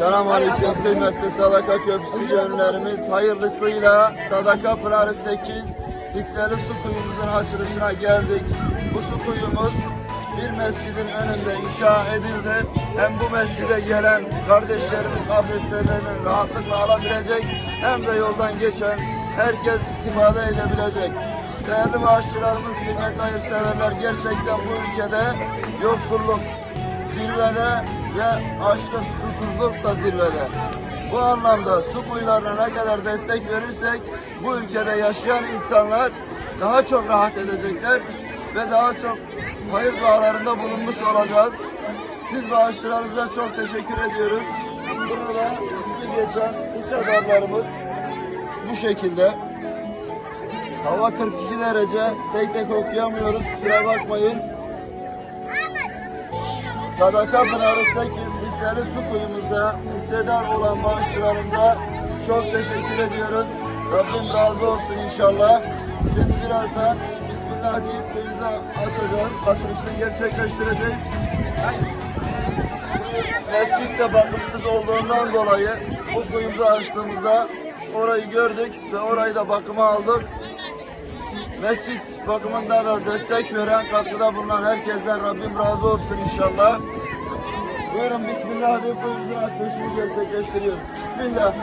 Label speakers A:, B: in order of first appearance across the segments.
A: Selamünaleyküm kıymetli Sadaka Köprüsü gönüllerimiz. Hayırlısıyla Sadaka Pınarı 8 hisseli su kuyumuzun açılışına geldik. Bu su kuyumuz bir mescidin önünde inşa edildi. Hem bu mescide gelen kardeşlerimiz abdestlerini rahatlıkla alabilecek hem de yoldan geçen herkes istifade edebilecek. Değerli bağışçılarımız, kıymetli hayırseverler gerçekten bu ülkede yoksulluk, zirvede ve açlık, susuzluk da zirvede. Bu anlamda su kuyularına ne kadar destek verirsek bu ülkede yaşayan insanlar daha çok rahat edecekler ve daha çok hayır dualarında bulunmuş olacağız. Siz bağışçılarımıza çok teşekkür ediyoruz. Burada ismi geçen hissedarlarımız bu şekilde. Hava 42 derece. Tek tek okuyamıyoruz. Kusura bakmayın. Sadaka Pınarı 8 hisseli su kuyumuzda hissedar olan bağışçılarımıza çok teşekkür ediyoruz. Rabbim razı olsun inşallah. Şimdi birazdan Bismillah deyip kuyumuzu açacağız. Açılışını gerçekleştireceğiz. Mescit de bakımsız olduğundan dolayı bu kuyumuzu açtığımızda orayı gördük ve orayı da bakıma aldık. Mescit bakımında da destek veren, katkıda bulunan herkesten Rabbim razı olsun inşallah. Buyurun Bismillah kuyumuzun açılışını gerçekleştiriyoruz. Bismillah.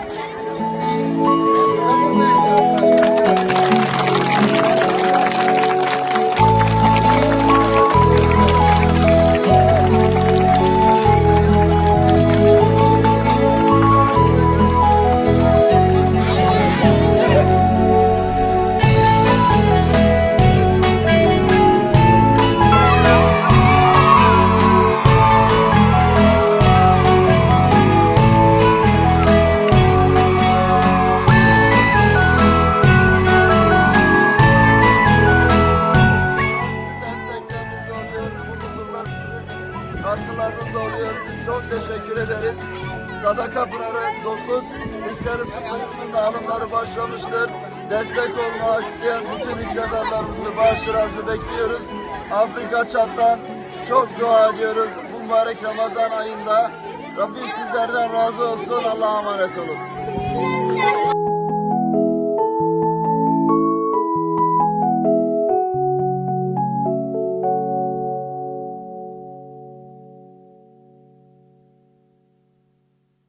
A: Çok teşekkür ederiz. Sadaka Pınarı 9 hisleri sıkıntının da alımları başlamıştır. Destek olmak isteyen bütün hissedarlarımızı bağışlarımızı bekliyoruz. Afrika çattan çok dua ediyoruz. Bu mübarek Ramazan ayında Rabbim sizlerden razı olsun. Allah'a emanet olun.